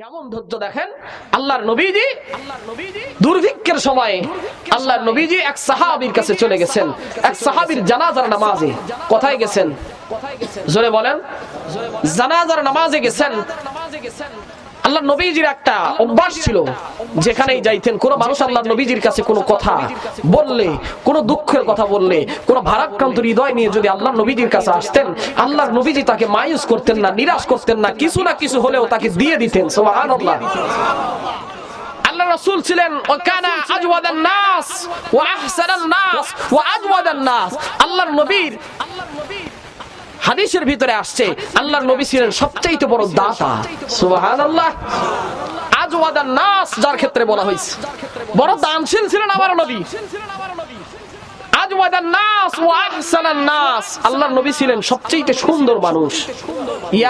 কেমন ধৈর্য দেখেন? আল্লাহর নবীজি দুর্ভিক্ষের সময় আল্লাহর নবীজি এক সাহাবীর কাছে চলে গেছেন। এক সাহাবীর জানাজার নামাজে। কোথায় গেছেন? জোরে বলেন। জানাজার নামাজে গেছেন। আল্লাহ নবীজির একটা অভ্যাস ছিল, যেখানেই যাইতেন কোন মানুষ আল্লাহ নবীজির কাছে কোনো কথা বললে, কোনো দুঃখের কথা বললে, কোনো ভারাক্রান্ত হৃদয় নিয়ে যদি আল্লাহ নবীজির কাছে আসতেন, আল্লাহর নবীজি তাকে মায়ুস করতেন না, নিরাশ করতেন না, কিছু না কিছু হলেও তাকে দিয়ে দিতেন, সুবহানাল্লাহ। আল্লাহ রাসূল ছিলেন ওয়াকানা আজওয়াদান নাস ওয়া আহসানান নাস ওয়া আজওয়াদান নাস আল্লাহর নবীর হাদিসের ভিতরে আসছে, আল্লাহর নবী ছিলেন সবচাইতে বড় দাতা। সুবহানাল্লাহ। আজওয়াদান নাস, যার ক্ষেত্রে বলা হয়েছে। বড় দানশীল ছিলেন আমার নবী। আজওয়াদান নাস, ওয়া আহসানান নাস। আল্লাহর নবী ছিলেন সবচেয়ে সুন্দর মানুষ।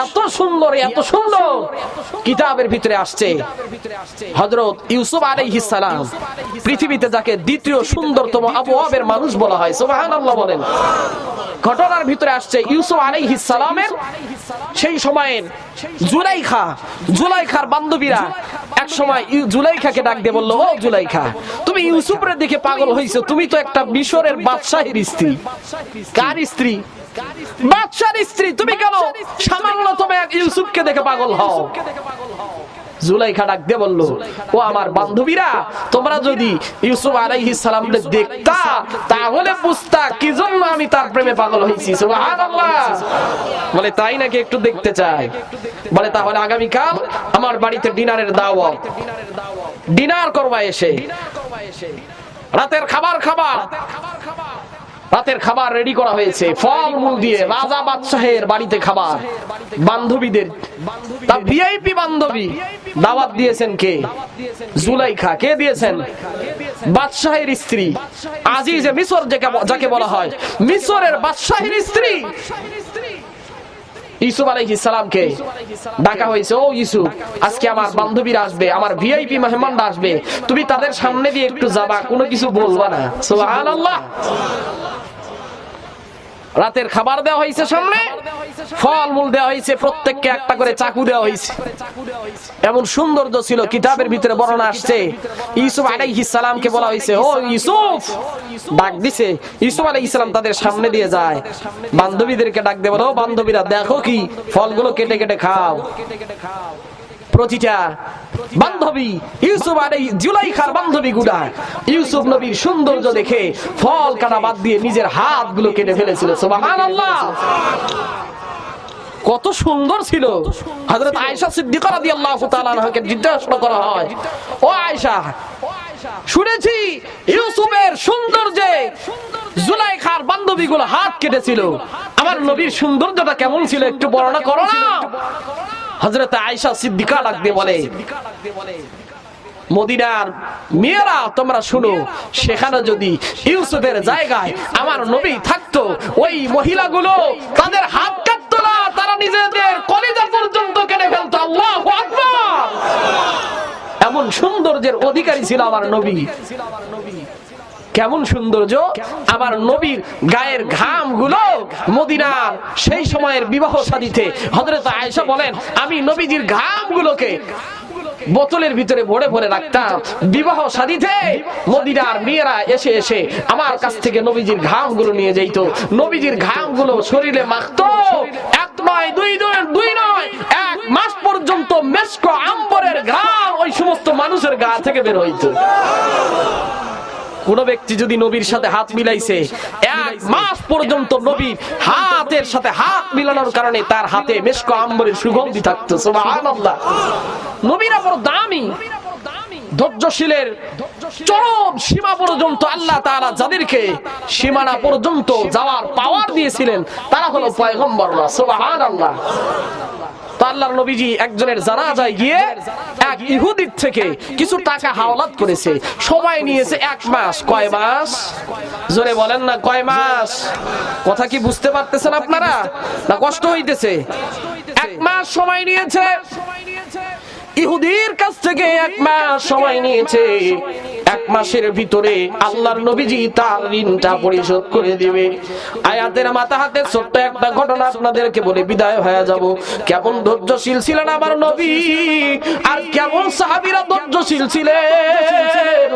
এত সুন্দর এত সুন্দর। কিতাবের ভিতরে আসছে, হযরত ইউসুফ আলাইহিস সালাম। পৃথিবীতে যাকে দ্বিতীয় সুন্দরতম আবহাওয়ার মানুষ বলা হয়, সুবহানাল্লাহ বলেন। ঘটনার ভিতরে আসছে ইউসুফ আলাইহিস সালামের সেই সময়ের জুলাইখা, জুলাইখার বান্ধবীরা এক সময় জুলাইখাকে ডাক দিয়ে বলল, ও জুলাইখা, তুমি ইউসুফের দিকে পাগল হইছো, তুমি তো একটা মিশরের বাদশাহীর স্ত্রী। কার স্ত্রী? বাদশার স্ত্রী, তুমি কেন সামান্য তুমি ইউসুফকে দেখে পাগল হও? জুলাইখা ডাক দিয়ে বলল, ও আমার বান্ধবীরা, তোমরা যদি ইউসুফ আলাইহিস সালামকে দেখতা তাহলে বুঝতা, কি জন্য আমি তার প্রেমে পাগল হয়েছি? বলে, তাই নাকি একটু দেখতে চাই? বলে, তাহলে আগামীকাল আমার বাড়িতে ডিনারের দাওয়াত। ডিনার করবা এসে। রাতের খাবার খাবা। রাতের খাবার রেডি করা হয়েছে। ফল মূল দিয়ে রাজা বাদশাহের বাড়িতে খাবার। বান্ধবীদের। তা ভিআইপি বান্ধবী দাওয়াত দিয়েছেন কে? জুলাইখা। কে দিয়েছেন? বাদশাহের স্ত্রী। আজিজে মিশর যাকে যাকে বলা হয়। মিশরের বাদশাহের স্ত্রী। ইসুফ আলাইহিস সালামকে ডাকা হয়েছে। ও ইসুফ আজকে আমার বান্ধবীরা আসবে। আমার ভিআইপি মেহমানরা আসবে। তুমি তাদের সামনে দিয়ে একটু যাবা কোনো কিছু বলবা না। সুবহানাল্লাহ। রাতের খাবার দেওয়া হয়েছে সামনে। ফল মূল দেওয়া হয়েছে, প্রত্যেককে একটা করে চাকু দেওয়া হয়েছে। এমন সৌন্দর্য ছিল, কিতাবের ভিতরে বর্ণনা আসছে। ইউসুফ আলাইহিস সালামকে বলা হয়েছে, ও ইউসুফ! ডাক দিছে। ইউসুফ আলাইহিস সালাম তাদের সামনে দিয়ে যায়। বান্ধবীদেরকে ডাক দিয়ে বলো, "ও বান্ধবীরা, দেখো কি ফলগুলো কেটে কেটে খাও। প্রতিটা বান্ধবী, ইউসুফ আর এই জুলাইখার বান্ধবী গুলা ইউসুফ নবীর সৌন্দর্য দেখে ফল কাটা বাদ দিয়ে নিজের হাতগুলো কেটে ফেলেছিল। সুবহানাল্লাহ। কত সুন্দর ছিল। হযরত আয়েশা সিদ্দিকা রাদিয়াল্লাহু তাআলা আনহাকে জিজ্ঞাসা করা হয়, ও আয়েশা, শুনেছি ইউসুফের সৌন্দর্যে জুলাইখার বান্ধবীগুলো হাত কেটেছিল। আমার নবীর সৌন্দর্যটা কেমন ছিল একটু বর্ণনা করো না? হযরত আয়েশা সিদ্দিকা লাগবে বলে। মদিনার মেয়েরা, তোমরা শুনো, সেখানে যদি ইউসুফের জায়গায় আমার নবী থাকতো, ওই মহিলাগুলো তাদের হাত কাটতো না, তারা নিজেদের কলিজা পর্যন্ত কেটে ফেলতো। আল্লাহু এমন সৌন্দর্যের অধিকারী ছিল আমার নবী। কেমন সৌন্দর্য? আমার নবীর গায়ের ঘামগুলো মদিনার সেই সময়ের বিবাহ সাদিতে হযরত আয়েশা বলেন আমি নবীজির ঘাম গুলোকে বোতলের ভিতরে ভরে ভরে রাখতাম। বিবাহ সাদিতে মদিনার মেয়েরা এসে এসে আমার কাছ থেকে নবীজির ঘামগুলো নিয়ে যাইতো। নবীজির ঘামগুলো শরীরে মাখতো। এক নয় দুই দুই দুই নয় এক মাস পর্যন্ত মেসকো আম্বরের ঘাম ওই সমস্ত মানুষের গা থেকে বের হইতো। কোন ব্যক্তি যদি নবীর সাথে হাত মিলাইছে, এক মাস পর্যন্ত নবীর হাতের সাথে হাত মিলানোর কারণে তার হাতে মেশক আম্বরের সুগন্ধি থাকতো, সুবহানাল্লাহ। নবীরা বড় দামি, ধৈর্যশীলের চরম সীমা পর্যন্ত আল্লাহ তাআলা যাদেরকে সীমানা পর্যন্ত যাওয়ার পাওয়ার দিয়েছিলেন, তারা হলো পয়গম্বররা, সুবহানাল্লাহ। তো আল্লাহর নবীজি একজনের জানাজায় গিয়ে এক ইহুদির থেকে কিছু টাকা হাওলাত করেছে। সময় নিয়েছে এক মাস। কয় মাস? জোরে বলেন না, কয় মাস? কথা কি বুঝতে পারতেছেন আপনারা? না কষ্ট হইতেছে? এক মাস সময় নিয়েছে। ইহুদির কাছ থেকে এক মাস সময় নিয়েছে। এক মাসের ভিতরে আল্লাহর নবীজি তার ঋণটা পরিশোধ করে দিবে। আয়াতের মাথা হাতে ছোট্ট একটা ঘটনা আপনাদেরকে বলে বিদায় হয়ে যাব। কেমন ধৈর্যশীল ছিলেন আমার নবী? আর কেমন সাহাবীরা ধৈর্যশীল ছিলেন?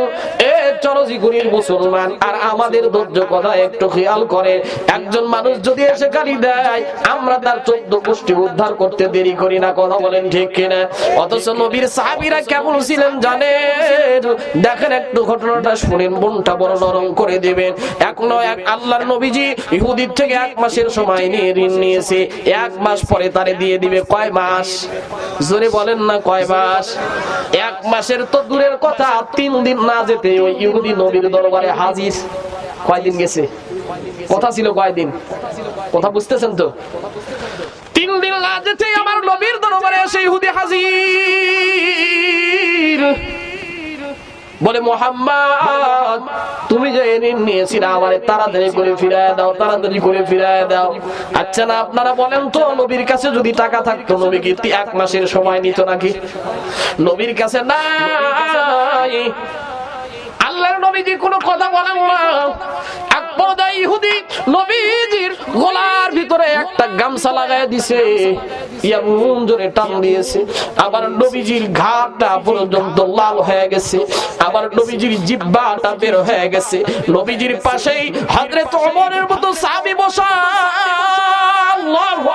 এ চরজিগুরির মুসলমান, আর আমাদের ধৈর্য কথা একটু খেয়াল করে। একজন মানুষ যদি এসে গালি দেয়, আমরা তার চোদ্দ গোষ্ঠী উদ্ধার করতে দেরি করি না, কথা বলেন ঠিক কিনা? অথচ নবীর সাহাবীরা কেমন ছিলেন জানেন? দেখেন একটু ঘটনাটা শুনেন, মনটা বড় নরম করে দিবেন। এক নয়, এক আল্লাহর নবীজি ইহুদির থেকে এক মাসের সময় নিয়ে ঋণ নিয়েছে। এক মাস পরে তারে দিয়ে দিবে কয় মাস? জোরে বলেন না কয় মাস? এক মাসের তো দূরের কথা, তিন দিন না যেতে ওই ইহুদি নবীর দরবারে হাজির। কয়দিন গেছে? কথা ছিল কয়দিন কথা বুঝতেছেন তো? তিন দিন না যেতেই আমার নবীর দরবারে এসে ইহুদি হাজির। বলে, মোহাম্মদ, তুমি যে ঋণ নিয়েছিলে আমার, তাড়াতাড়ি করে ফিরায় দাও, তাড়াতাড়ি করে ফিরায় দাও। আচ্ছা না, আপনারা বলেন তো, নবীর কাছে যদি টাকা থাকতো, নবী কি এক মাসের সময় নিত নাকি? নবীর কাছে নাই। আল্লাহর নবীজি কোনো কথা বলেন না। ইহুদি নবীজির গলার ভিতরে একটা গামছা লাগায় দিছে। এমন জোরে টান দিয়েছে। আবার নবীজির ঘাটটা পর্যন্ত লাল হয়ে গেছে। আবার নবীজির জিব্বাটা বের হয়ে গেছে। নবীজির পাশেই হযরত ওমরের মতো সাহাবী বসা। আল্লাহু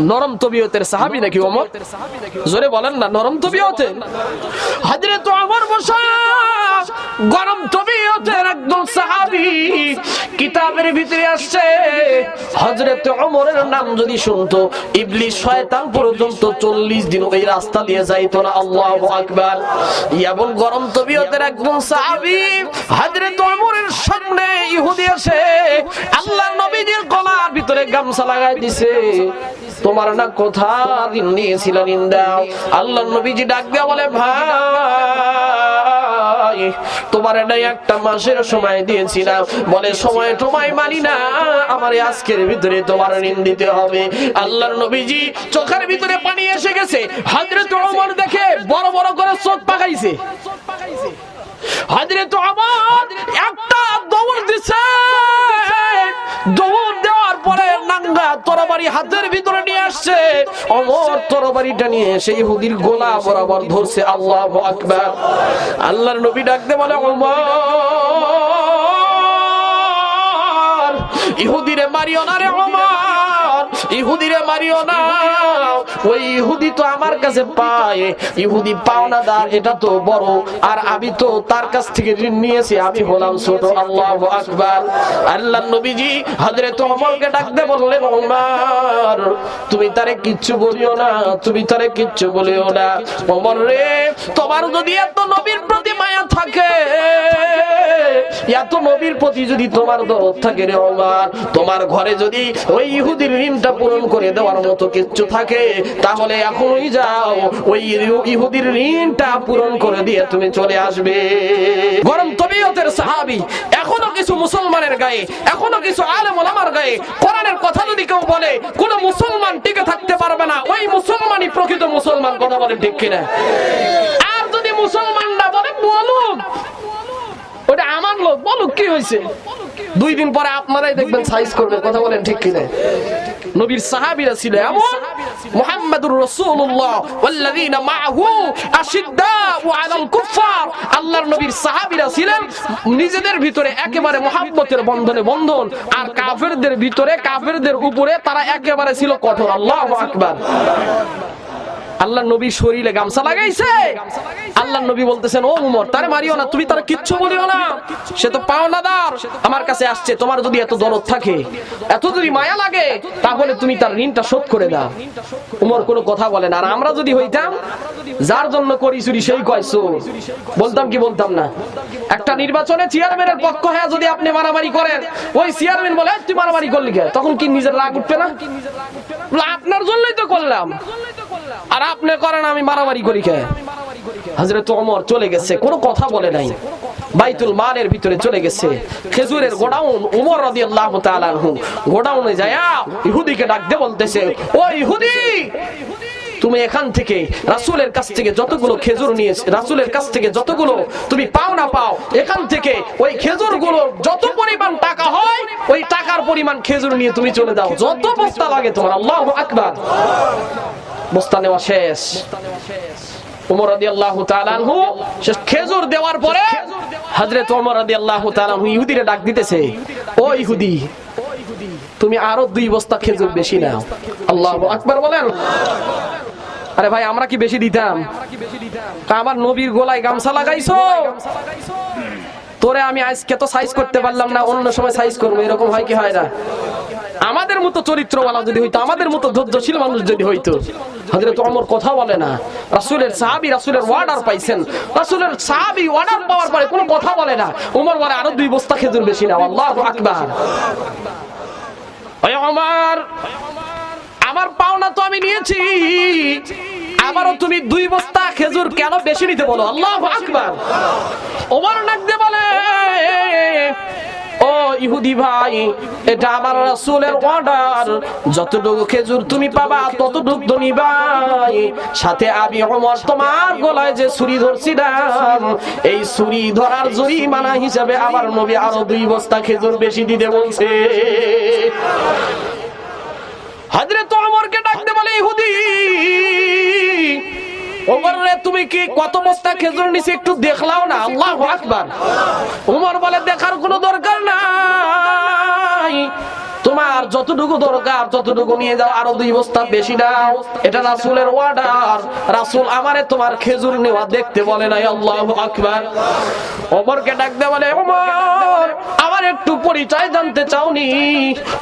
নরম তবিয়তের সাহাবী নাকি ওমর? জোরে বলেন না নরম তবিয়তের হযরত ওমর বসা। গরম তবিয়তের একদম সাহাবী কিতাবের ভিতরে আসছে। হযরত ওমরের নাম যদি শুনতো ইবলিস শয়তান পর্যন্ত 40 দিন ওই রাস্তা দিয়ে যাইতো না আল্লাহু আকবার। এমন গরম তবিয়তের একদম সাহাবী হযরত ওমরের সামনে ইহুদি এসে গামছা লাগাই দিছে। তোমার না কোথা দিন নিয়েছিল নিন্দাও আল্লাহ নবীজি ডাক দিয়া বলে, ভাই, তোমার এটাই একটা মাসের সময় দিয়েছিলাম। বলে, সময় তোমায় মানি না। আমার আজকের ভিতরে তোমার ঋণ দিতে হবে। আল্লাহর নবীজি চোখের ভিতরে পানি এসে গেছে। হযরত ওমর দেখে বড় বড় করে চোখ পাকাইছে। হযরত ওমর একটা দৌড় দিছে। দৌড় তরবারি হাতের ভিতরে নিয়ে আসছে। অমর তরবারিটা নিয়ে এসে ইহুদির গোলা বরাবর ধরছে, আল্লাহ আকবার। আল্লাহর নবী ডাকতে বলে অমর ইহুদিরে মারিও না রে অমর ইহুদিরে মারিও না। ওই ইহুদি তো আমার কাছে পায়। ইহুদি পাওনাদার, এটা তো বড়। আর আমি তো তার কাছ থেকে ঋণ নিয়েছি। আমি হলাম ছোট আল্লাহু আকবার। আল্লাহ নবীজি হযরত ওমরকে ডাকতে বললেন, ওমর, তুমি তারে কিচ্ছু বলিও না, তুমি তারে কিচ্ছু বলিও না। ওমর রে, তোমার যদি এত নবীর প্রতি মায়া থাকে, এত নবীর প্রতি যদি তোমার দরদ থাকে রে ওমর, তোমার ঘরে যদি ওই ইহুদির ঋণটা পূরণ করে দেওয়ার মতো কিচ্ছু থাকে। তাহলে এখনই যাও, ওই ইহুদির ঋণটা পূরণ করে দিয়ে তুমি চলে আসবে। গরম তবিয়তের সাহাবী, এখনও কিছু মুসলমানের গায়ে, এখনও কিছু আলেম ওলামার গায়ে, কোরআনের কথা যদি কেউ বলে, কোন মুসলমান টিকে থাকতে পারবে না। ওই মুসলমানই প্রকৃত মুসলমান, কথা বলে ঠিক কিনা? আর যদি মুসলমানরা বলে বলুক ওটা আমার লোক বলুক কি হয়েছে? দুই দিন পরে আপনারাই দেখবেন সাইজ করবে কথা বলেন ঠিক কিনা? নবীর সাহাবীরা ছিল এমন। মুহাম্মাদুর রাসূলুল্লাহ ওয়াল্লাযীনা মাআহু আশিদ্দাউ আলাল কুফার আল্লাহর নবীর সাহাবীরা ছিলেন নিজেদের ভিতরে একেবারে মহাব্বতের বন্ধনে বন্ধন আর কাফেরদের ভিতরে কাফেরদের উপরে তারা একেবারে ছিল কঠোর। আল্লাহু আকবার। আল্লাহ নবী শরীরে গামছা লাগাইছে। আল্লাহ নবী বলতেছেন, ও উমর, তারে মারিও না, তুমি তার কিচ্ছু বলিও না। সে তো পাওনাদার। আমার কাছে আসছে, তোমার যদি এত দরদ থাকে, এত যদি মায়া লাগে, তাহলে তুমি তার ঋণটা শোধ করে দাও। উমর কোনো কথা বলে না। আর আমরা যদি হইতাম, যার জন্য করি চুরি, সেই কয় বলতাম কি বলতাম না? একটা নির্বাচনে চেয়ারম্যানের পক্ষ হয়ে যদি আপনি মারামারি করেন, ওই চেয়ারম্যান বলে তুই মারামারি করলি তখন কি নিজের রাগ উঠবে না? আপনার জন্যই তো করলাম। আর আপনি করেন, আমি মারামারি করি কে? হযরত ওমর চলে গেছে, কোনো কথা বলে নাই। বাইতুল মালের ভিতরে চলে গেছে। খেজুরের গোডাউন, উমর রাদিয়াল্লাহু গোডাউনে যায় ইহুদিকে ডাক বলতেছে, ও ইহুদি, তুমি এখান থেকে রাসুলের কাছ থেকে যতগুলো খেজুর নিয়েছে, রাসুলের কাছ থেকে যতগুলো তুমি পাও না পাও, এখান থেকে ওই খেজুরগুলো যত পরিমাণ টাকা হয়, ওই টাকার পরিমাণ খেজুর নিয়ে তুমি চলে যাও। যত বস্তা লাগে তোমার, আল্লাহু আকবার। বস্তা নেওয়া শেষ। উমর রাদিয়াল্লাহু তাআলা আনহু শেষ খেজুর দেওয়ার পরে হযরত ওমর রাদিয়াল্লাহু তাআলা আনহু ইহুদিরে ডাক দিতেছে, ও ইহুদি, তুমি আরও দুই বস্তা খেজুর বেশি নাও। আল্লাহু আকবার বলেন। আরে ভাই, আমরা কি বেশি দিতাম? আমার নবীর গোলায় গামছা লাগাইছো? তোরে আমি আজকে তো সাইজ করতে পারলাম না, অন্য সময় সাইজ করব, এরকম হয় কি হয় না? আমাদের মতো চরিত্রওয়ালা যদি হইতো, আমাদের মতো ধৈর্যশীল মানুষ যদি হইতো, হযরত ওমর কথা বলে না, রাসূলের সাহাবী রাসূলের অর্ডার পাইছেন, রাসূলের সাহাবী অর্ডার পাওয়ার পরে কোনো কথা বলে না, ওমর বলে, আরও দুই বস্তা খেজুর বেশি নাও, আল্লাহু আকবার। আমার পাওনা তো আমি নিয়েছি আবারও তুমি দুই বস্তা খেজুর কেন বেশি নিতে বলো? আল্লাহ আকবার। ওমর নাক দিয়ে বলে, ও ইহুদি ভাই, এটা আমার রাসূলের অর্ডার। যতটুকু খেজুর তুমি পাবা, ততটুকু তো নিবাই। সাথে আমি ওমর তোমার গলায় যে ছুরি ধরছিলাম, এই ছুরি ধরার জরিমানা হিসাবে আমার নবী আরও দুই বস্তা খেজুর বেশি দিতে বলছে। হযরত ওমরকে ডাকতে বলে, ইহুদি ওমর রে তুমি কি কত বস্তা খেজুর নিচে একটু দেখলাও না? আল্লাহু আকবার। ওমর বলে, দেখার কোনো দরকার নাই। তোমার যতটুকু দরকার ততটুকু নিয়ে যাও, আরও দুই বস্তা বেশি নাও এটা রাসূলের অর্ডার রাসূল আমারে তোমার খেজুর নেওয়া দেখতে বলে নাই, আল্লাহু আকবার। ওমরকে ডাকতে বলে, ওমর, আমার একটু পরিচয় জানতে চাওনি।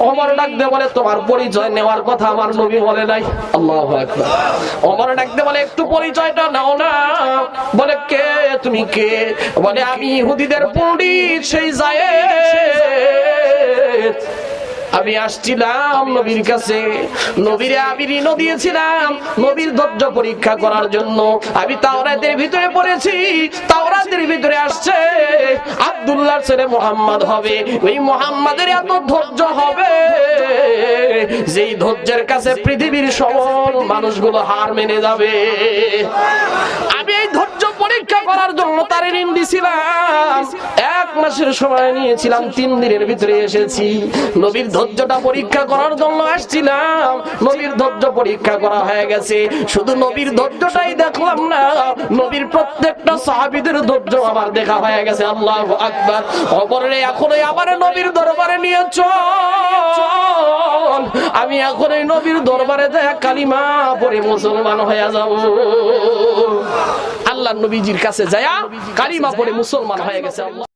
ওমর ডাকতে বলে, তোমার পরিচয় নেওয়ার কথা আমার নবী বলে নাই। আল্লাহু আকবার। ওমর ডাকতে বলে, একটু পরিচয়টা নাও না। বলে, কে? তুমি কে? বলে, আমি ইহুদিদের পণ্ডিত, সেই যায় আমি আসছিলাম নবীর কাছে। নবীরে আমি ঋণ দিয়েছিলাম নবীর ধৈর্য পরীক্ষা করার জন্য। আমি তাওরাতের ভিতরে পড়েছি, তাওরাতের ভিতরে আসছে, আব্দুল্লাহর ছেলে মোহাম্মদ হবে। ওই মোহাম্মদের এত ধৈর্য হবে যেই ধৈর্যের কাছে পৃথিবীর সমন মানুষগুলো হার মেনে যাবে। আমি এই ধৈর্য করার জন্য তার ঋণ দিছিলাম। এক মাসের সময় নিয়েছিলাম, তিন দিনের ভিতরে এসেছি। নবীর ধৈর্যটা পরীক্ষা করার জন্য আসছিলাম। নবীর ধৈর্য পরীক্ষা করা হয়ে গেছে। শুধু নবীর ধৈর্যটাই দেখলাম না, নবীর প্রত্যেকটা সাহাবীদের ধৈর্য আমার দেখা হয়ে গেছে। আল্লাহ আকবার। অপরে এখনই আবার নবীর দরবারে নিয়ে আমি এখন এই নবীর দরবারে যায় কালিমা পরে মুসলমান হয়ে যাব। আল্লাহ নবীজির কাছে যায় কালিমা পরে মুসলমান হয়ে গেছে আল্লাহ।